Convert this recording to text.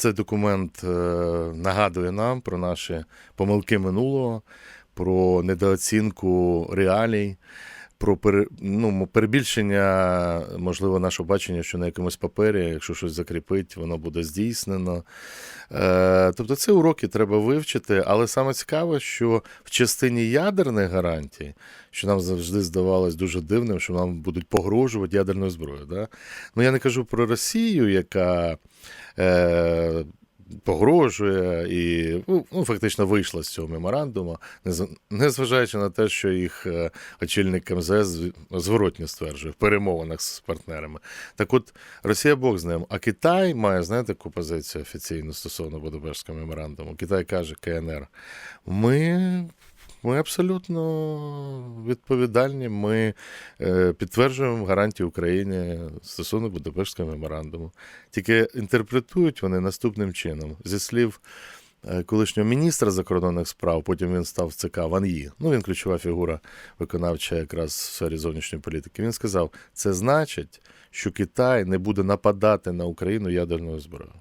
Цей документ е, нагадує нам про наші помилки минулого, про недооцінку реалій, про ну, перебільшення, можливо, нашого бачення, що на якомусь папері, якщо щось закріпить, воно буде здійснено. Е, тобто ці уроки треба вивчити, але саме цікаве, що в частині ядерних гарантій, що нам завжди здавалось дуже дивним, що нам будуть погрожувати ядерною зброєю. Да? Ну я не кажу про Росію, яка. Е, Погрожує і ну, ну, фактично вийшла з цього меморандуму, незважаючи на те, що їх е, очільник МЗС зворотньо стверджує в перемовинах з партнерами. Так от Росія Бог з ним, а Китай має знаєте, таку позицію офіційну стосовно Будапештського меморандуму. Китай каже КНР: ми. Ми абсолютно відповідальні. Ми е, підтверджуємо гарантії Україні стосовно Будапештського меморандуму. Тільки інтерпретують вони наступним чином. Зі слів е, колишнього міністра закордонних справ, потім він став ЦК Ван Ї. Ну, він ключова фігура виконавча якраз в сфері зовнішньої політики. Він сказав: це значить, що Китай не буде нападати на Україну ядерною зброєю.